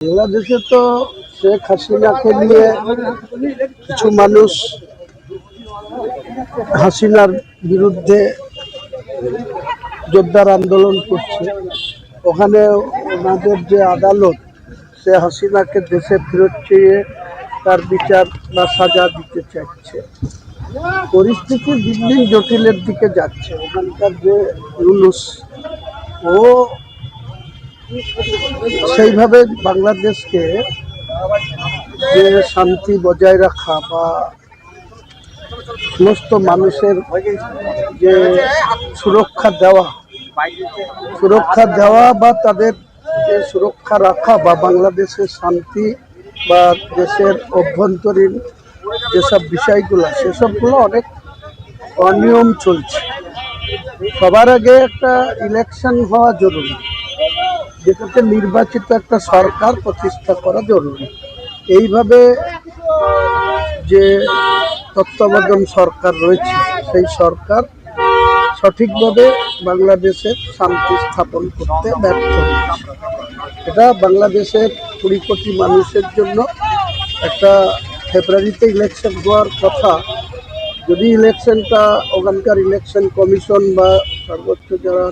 বাংলাদেশে তো শেখ হাসিনাকে নিয়ে কিছু মানুষ হাসিনার বিরুদ্ধে জোরদার আন্দোলন করছে। ওখানে ওনাদের যে আদালত, সে হাসিনাকে দেশে ফেরত চেয়ে তার বিচার বা সাজা দিতে চাইছে। পরিস্থিতি দিন দিন জটিলের দিকে যাচ্ছে। ওখানকার যে ইউনুস, ও সেইভাবে বাংলাদেশকে যে শান্তি বজায় রাখা বা সমস্ত মানুষের যে সুরক্ষা দেওয়া সুরক্ষা দেওয়া বা তাদের যে সুরক্ষা রাখা বা বাংলাদেশের শান্তি বা দেশের অভ্যন্তরীণ যেসব বিষয়গুলো, সেসবগুলো অনেক অনিয়ম চলছে। সবার আগে একটা ইলেকশন হওয়া জরুরি। যেটাতে নির্বাচিত একটা সরকার প্রতিষ্ঠা করা জরুরি। এইভাবে যে তত্ত্বাবধান সরকার রয়েছে, সেই সরকার সঠিকভাবে বাংলাদেশের শান্তি স্থাপন করতে ব্যর্থ। এটা বাংলাদেশের কুড়ি কোটি মানুষের জন্য একটা ফেব্রুয়ারিতে ইলেকশন হওয়ার কথা। যদি ইলেকশনটা ওখানকার ইলেকশন কমিশন বা সর্বোচ্চ যারা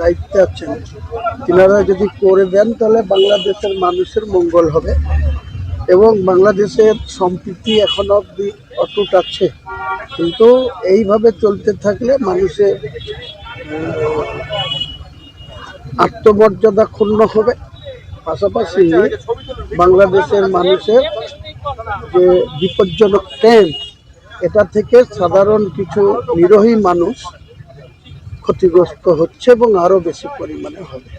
দায়িত্বে আছেন, তিনারা যদি করে দেন তাহলে বাংলাদেশের মানুষের মঙ্গল হবে এবং বাংলাদেশের সম্প্রীতি এখন অবধি অটুট আছে। কিন্তু এইভাবে চলতে থাকলে মানুষের আত্মমর্যাদা ক্ষুণ্ণ হবে। পাশাপাশি বাংলাদেশের মানুষের যে বিপজ্জনক ট্রেন্ড, এটা থেকে সাধারণ কিছু নিরোহী মানুষ ক্ষতিগ্রস্ত হচ্ছে এবং আরও বেশি পরিমাণে হবে